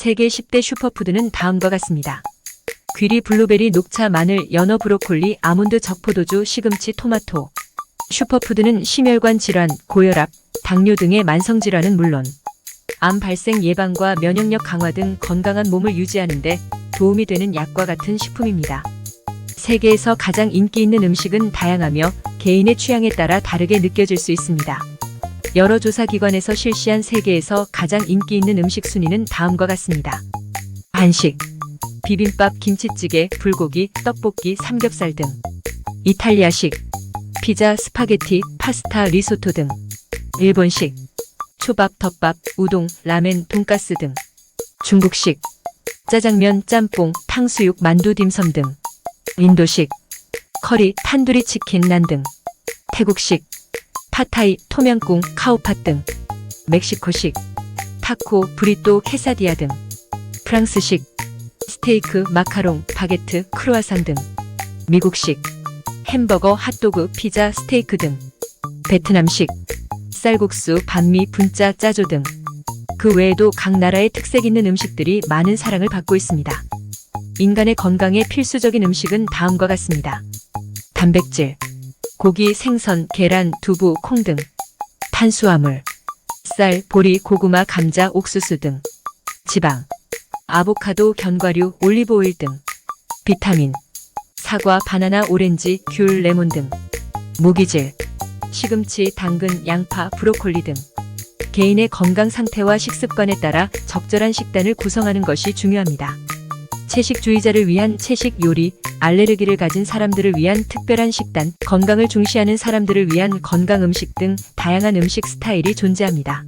세계 10대 슈퍼푸드는 다음과 같습니다. 귀리, 블루베리, 녹차, 마늘, 연어, 브로콜리, 아몬드, 적포도주, 시금치, 토마토. 슈퍼푸드는 심혈관 질환, 고혈압, 당뇨 등의 만성 질환은 물론 암 발생 예방과 면역력 강화 등 건강한 몸을 유지하는 데 도움이 되는 약과 같은 식품입니다. 세계에서 가장 인기 있는 음식은 다양하며 개인의 취향에 따라 다르게 느껴질 수 있습니다. 여러 조사 기관에서 실시한 세계에서 가장 인기 있는 음식 순위는 다음과 같습니다. 한식, 비빔밥, 김치찌개, 불고기, 떡볶이, 삼겹살 등. 이탈리아식, 피자, 스파게티, 파스타, 리소토 등. 일본식, 초밥, 덮밥, 우동, 라멘, 돈가스 등. 중국식, 짜장면, 짬뽕, 탕수육, 만두, 딤섬 등. 인도식, 커리, 탄두리 치킨, 난 등. 태국식, 파타이, 톰양꿍, 카오팟 등. 멕시코식, 타코, 브리또, 케사디아 등. 프랑스식, 스테이크, 마카롱, 바게트, 크루아상 등. 미국식, 햄버거, 핫도그, 피자, 스테이크 등. 베트남식, 쌀국수, 반미, 분짜, 짜조 등. 그 외에도 각 나라의 특색 있는 음식들이 많은 사랑을 받고 있습니다. 인간의 건강에 필수적인 음식은 다음과 같습니다. 단백질, 고기, 생선, 계란, 두부, 콩 등. 탄수화물, 쌀, 보리, 고구마, 감자, 옥수수 등. 지방, 아보카도, 견과류, 올리브오일 등. 비타민, 사과, 바나나, 오렌지, 귤, 레몬 등. 무기질, 시금치, 당근, 양파, 브로콜리 등. 개인의 건강 상태와 식습관에 따라 적절한 식단을 구성하는 것이 중요합니다. 채식주의자를 위한 채식 요리, 알레르기를 가진 사람들을 위한 특별한 식단, 건강을 중시하는 사람들을 위한 건강 음식 등 다양한 음식 스타일이 존재합니다.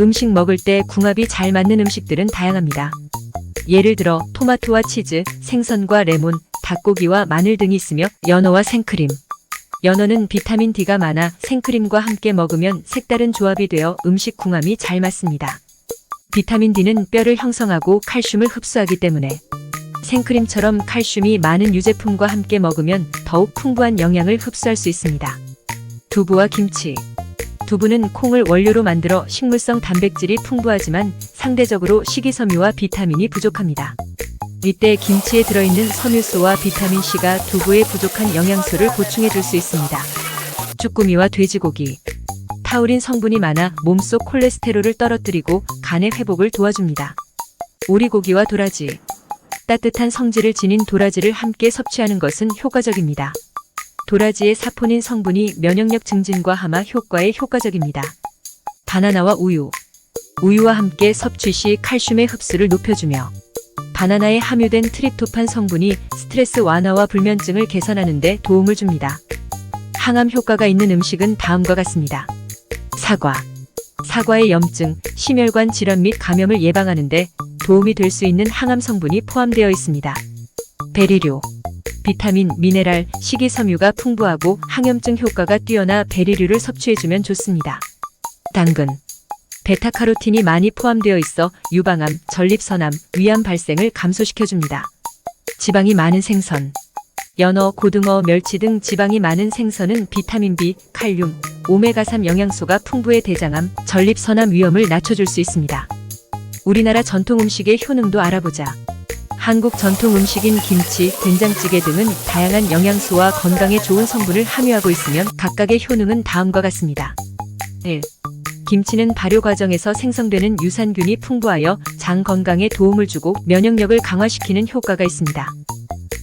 음식 먹을 때 궁합이 잘 맞는 음식들은 다양합니다. 예를 들어 토마토와 치즈, 생선과 레몬, 닭고기와 마늘 등이 있으며 연어와 생크림. 연어는 비타민 D가 많아 생크림과 함께 먹으면 색다른 조합이 되어 음식 궁합이 잘 맞습니다. 비타민 D는 뼈를 형성하고 칼슘을 흡수하기 때문에 생크림처럼 칼슘이 많은 유제품과 함께 먹으면 더욱 풍부한 영양을 흡수할 수 있습니다. 두부와 김치. 두부는 콩을 원료로 만들어 식물성 단백질이 풍부하지만 상대적으로 식이섬유와 비타민이 부족합니다. 이때 김치에 들어있는 섬유소와 비타민C가 두부의 부족한 영양소를 보충해 줄 수 있습니다. 쭈꾸미와 돼지고기. 타우린 성분이 많아 몸속 콜레스테롤을 떨어뜨리고 간의 회복을 도와줍니다. 오리고기와 도라지. 따뜻한 성질을 지닌 도라지를 함께 섭취하는 것은 효과적입니다. 도라지의 사포닌 성분이 면역력 증진과 함화 효과에 효과적입니다. 바나나와 우유. 우유와 함께 섭취 시 칼슘의 흡수를 높여주며 바나나에 함유된 트립토판 성분이 스트레스 완화와 불면증을 개선하는 데 도움을 줍니다. 항암 효과가 있는 음식은 다음과 같습니다. 사과. 사과의 염증, 심혈관 질환 및 감염을 예방하는 데 도움이 될 수 있는 항암 성분이 포함되어 있습니다. 베리류. 비타민, 미네랄, 식이섬유가 풍부하고 항염증 효과가 뛰어나 베리류를 섭취해주면 좋습니다. 당근. 베타카로틴이 많이 포함되어 있어 유방암, 전립선암, 위암 발생을 감소시켜줍니다. 지방이 많은 생선. 연어, 고등어, 멸치 등 지방이 많은 생선은 비타민 B, 칼륨, 오메가3 영양소가 풍부해 대장암, 전립선암 위험을 낮춰줄 수 있습니다. 우리나라 전통 음식의 효능도 알아보자. 한국 전통 음식인 김치, 된장찌개 등은 다양한 영양소와 건강에 좋은 성분을 함유하고 있으면 각각의 효능은 다음과 같습니다. 1. 김치는 발효 과정에서 생성되는 유산균이 풍부하여 장 건강에 도움을 주고 면역력을 강화시키는 효과가 있습니다.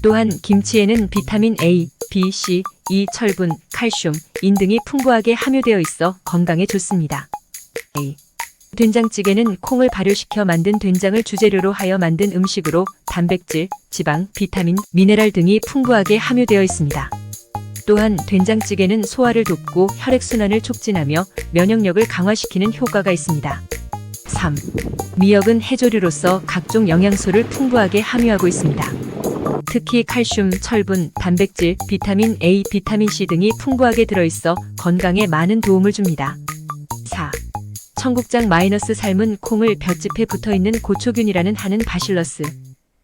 또한 김치에는 비타민 A, B, C, E, 철분, 칼슘, 인 등이 풍부하게 함유되어 있어 건강에 좋습니다. A. 된장찌개는 콩을 발효시켜 만든 된장을 주재료로 하여 만든 음식으로 단백질, 지방, 비타민, 미네랄 등이 풍부하게 함유되어 있습니다. 또한 된장찌개는 소화를 돕고 혈액순환을 촉진하며 면역력을 강화시키는 효과가 있습니다. 3. 미역은 해조류로서 각종 영양소를 풍부하게 함유하고 있습니다. 특히 칼슘, 철분, 단백질, 비타민 A, 비타민 C 등이 풍부하게 들어있어 건강에 많은 도움을 줍니다. 4. 청국장 마이너스 삶은 콩을 볏짚에 붙어있는 고초균이라는 하는 바실러스,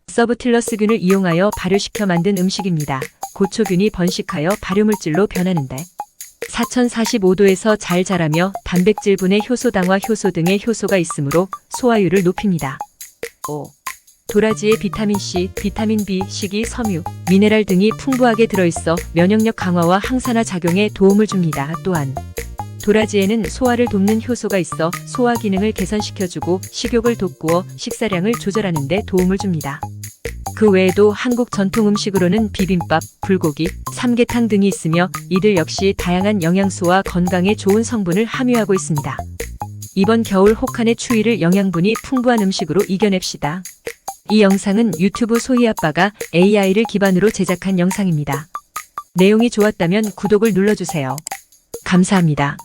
서브틸러스균을 이용하여 발효시켜 만든 음식입니다. 고초균이 번식하여 발효물질로 변하는데 4045도에서 잘 자라며 단백질분해 효소 당화 효소 등의 효소가 있으므로 소화율을 높입니다. 5. 도라지에 비타민C, 비타민 B, 식이, 섬유, 미네랄 등이 풍부하게 들어있어 면역력 강화와 항산화 작용에 도움을 줍니다. 또한 도라지에는 소화를 돕는 효소가 있어 소화 기능을 개선시켜주고 식욕을 돋구어 식사량을 조절하는 데 도움을 줍니다. 그 외에도 한국 전통 음식으로는 비빔밥, 불고기, 삼계탕 등이 있으며 이들 역시 다양한 영양소와 건강에 좋은 성분을 함유하고 있습니다. 이번 겨울 혹한의 추위를 영양분이 풍부한 음식으로 이겨냅시다. 이 영상은 유튜브 소희 아빠가 AI를 기반으로 제작한 영상입니다. 내용이 좋았다면 구독을 눌러주세요. 감사합니다.